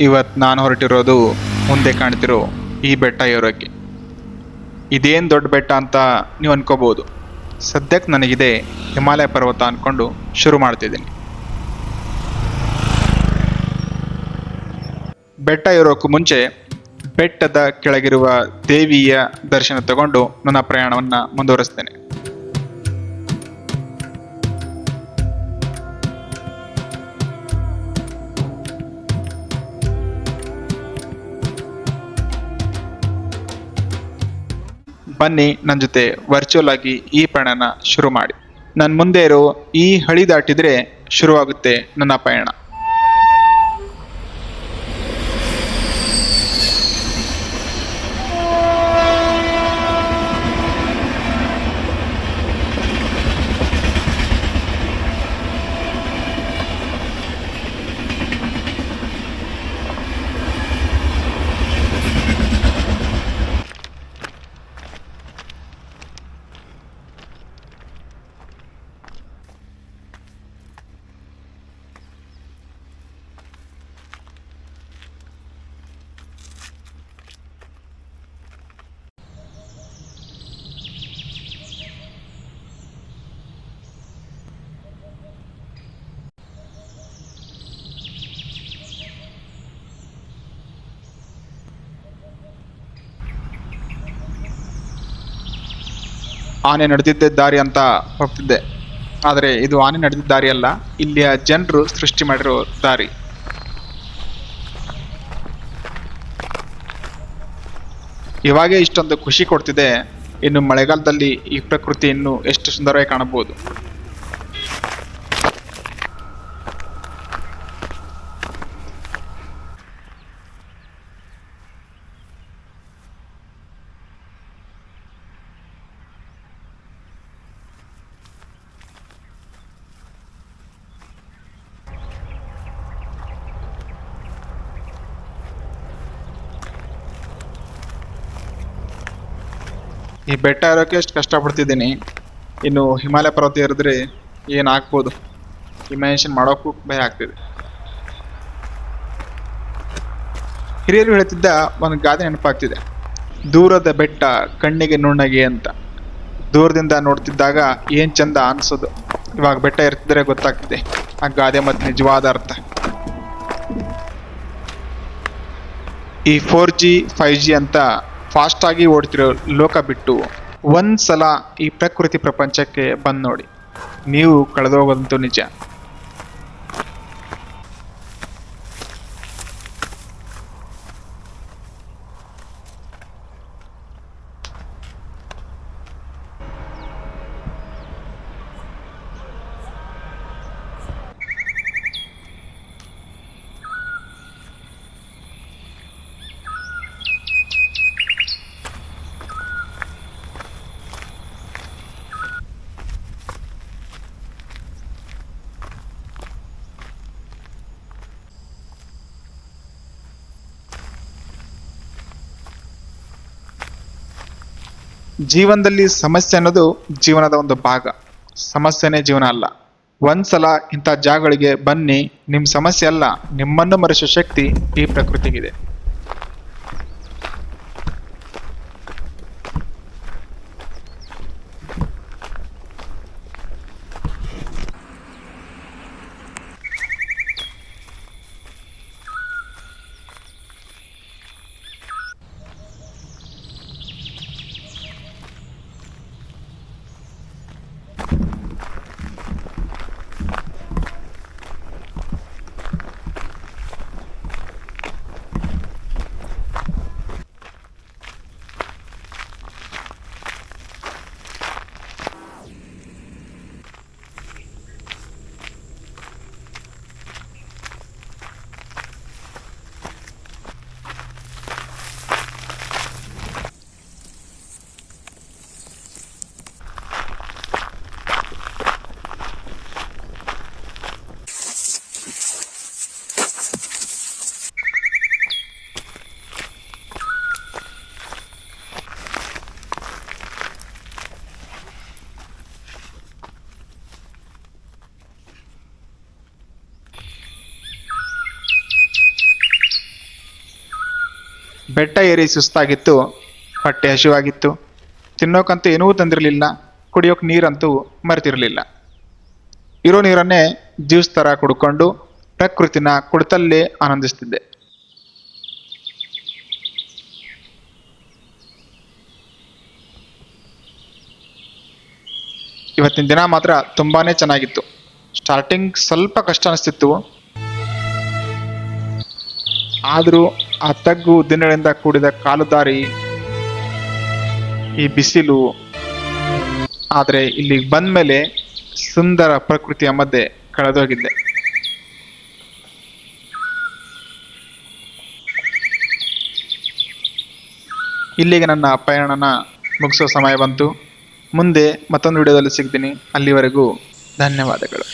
ಇವತ್ತು ನಾನು ಹೊರಟಿರೋದು ಮುಂದೆ ಕಾಣ್ತಿರೋ ಈ ಬೆಟ್ಟ ಏರೋಕ್ಕೆ ಇದೇನು ದೊಡ್ಡ ಬೆಟ್ಟ ಅಂತ ನೀವು ಅನ್ಕೋಬೋದು. ಸದ್ಯಕ್ಕೆ ನನಗಿದೆ ಹಿಮಾಲಯ ಪರ್ವತ ಅಂದ್ಕೊಂಡು ಶುರು ಮಾಡ್ತಿದ್ದೀನಿ. ಬೆಟ್ಟ ಏರೋಕ್ಕೂ ಮುಂಚೆ ಬೆಟ್ಟದ ಕೆಳಗಿರುವ ದೇವಿಯ ದರ್ಶನ ತಗೊಂಡು ನನ್ನ ಪ್ರಯಾಣವನ್ನು ಮುಂದುವರಿಸ್ತೇನೆ. ಬನ್ನಿ ನನ್ನ ಜೊತೆ ವರ್ಚುವಲ್ ಆಗಿ ಈ ಪಯಣನ ಶುರು ಮಾಡಿ. ನನ್ನ ಮುಂದೆ ಇರೋ ಈ ಹಳಿ ದಾಟಿದ್ರೆ ಶುರುವಾಗುತ್ತೆ ನನ್ನ ಪಯಣ. ಆನೆ ನಡೆದಿದ್ದೇ ದಾರಿ ಅಂತ ಹೋಗ್ತಿದ್ದೆ. ಆದರೆ ಇದು ಆನೆ ನಡೆದಿದ್ದ ದಾರಿ ಅಲ್ಲ, ಇಲ್ಲಿಯ ಜನರು ಸೃಷ್ಟಿ ಮಾಡಿರೋ ದಾರಿ. ಇವಾಗೇ ಇಷ್ಟೊಂದು ಖುಷಿ ಕೊಡ್ತಿದೆ. ಇನ್ನು ಮಳೆಗಾಲದಲ್ಲಿ ಈ ಪ್ರಕೃತಿ ಇನ್ನು ಎಷ್ಟು ಸುಂದರವಾಗಿ ಕಾಣಬಹುದು. ಈ ಬೆಟ್ಟ ಇರೋಕೆ ಎಷ್ಟು ಕಷ್ಟಪಡ್ತಿದ್ದೀನಿ. ಇನ್ನು ಹಿಮಾಲಯ ಪರ್ವತ ಏರಿದ್ರೆ ಏನು ಆಗ್ಬೋದು? ಇಮ್ಯಾಜಿನೇಷನ್ ಮಾಡೋಕ್ಕೂ ಭಯ ಆಗ್ತಿದೆ. ಹಿರಿಯರು ಹೇಳ್ತಿದ್ದ ಒಂದು ಗಾದೆ ನೆನಪಾಗ್ತಿದೆ. ದೂರದ ಬೆಟ್ಟ ಕಣ್ಣಿಗೆ ನುಣ್ಣಗೆ ಅಂತ. ದೂರದಿಂದ ನೋಡ್ತಿದ್ದಾಗ ಏನು ಚಂದ ಅನ್ಸೋದು. ಇವಾಗ ಬೆಟ್ಟ ಇರ್ತಿದ್ರೆ ಗೊತ್ತಾಗ್ತಿದೆ. ಆ ಗಾದೆ ಮತ್ತು ನಿಜವಾದ ಅರ್ಥ. ಈ ಫೋರ್ ಜಿ ಫೈವ್ ಜಿ ಅಂತ ಫಾಸ್ಟ್ ಆಗಿ ಓಡ್ತಿರೋ ಲೋಕ ಬಿಟ್ಟು ಒಂದ್ಸಲ ಈ ಪ್ರಕೃತಿ ಪ್ರಪಂಚಕ್ಕೆ ಬಂದು ನೋಡಿ. ನೀವು ಕಳೆದೋಗೋದಂತೂ ನಿಜ. ಜೀವನದಲ್ಲಿ ಸಮಸ್ಯೆ ಅನ್ನೋದು ಜೀವನದ ಒಂದು ಭಾಗ. ಸಮಸ್ಯೆನೇ ಜೀವನ ಅಲ್ಲ. ಒಂದ್ಸಲ ಇಂಥ ಜಾಗಗಳಿಗೆ ಬನ್ನಿ ನಿಮ್ಮ ಸಮಸ್ಯೆ ಅಲ್ಲ, ನಿಮ್ಮನ್ನು ಮರೆಸುವ ಶಕ್ತಿ ಈ ಪ್ರಕೃತಿಗಿದೆ. ಬೆಟ್ಟ ಏರಿ ಸುಸ್ತಾಗಿತ್ತು, ಹೊಟ್ಟೆ ಹಸಿವಾಗಿತ್ತು. ತಿನ್ನೋಕಂತೂ ಏನೂ ತಂದಿರಲಿಲ್ಲ, ಕುಡಿಯೋಕೆ ನೀರಂತೂ ಮರೆತಿರಲಿಲ್ಲ. ಇರೋ ನೀರನ್ನೇ ಜ್ಯೂಸ್ ಥರ ಕುಡ್ಕೊಂಡು ಪ್ರಕೃತಿನ ಕುಡಿತಲ್ಲೇ ಆನಂದಿಸ್ತಿದ್ದೆ. ಇವತ್ತಿನ ದಿನ ಮಾತ್ರ ತುಂಬಾನೇ ಚೆನ್ನಾಗಿತ್ತು. ಸ್ಟಾರ್ಟಿಂಗ್ ಸ್ವಲ್ಪ ಕಷ್ಟ ಅನಿಸ್ತಿತ್ತು. ಆದರೂ ಆ ತಗ್ಗು ದಿನಗಳಿಂದ ಕೂಡಿದ ಕಾಲು ದಾರಿ ಈ ಬಿಸಿಲು. ಆದರೆ ಇಲ್ಲಿಗೆ ಬಂದ ಮೇಲೆ ಸುಂದರ ಪ್ರಕೃತಿಯ ಮಧ್ಯೆ ಕಳೆದೋಗಿದ್ದೆ ಇಲ್ಲಿಗೆ ನನ್ನ ಪಯಣನ ಮುಗಿಸೋ ಸಮಯ ಬಂತು. ಮುಂದೆ ಮತ್ತೊಂದು ವಿಡಿಯೋದಲ್ಲಿ ಸಿಗ್ತೀನಿ. ಅಲ್ಲಿವರೆಗೂ ಧನ್ಯವಾದಗಳು.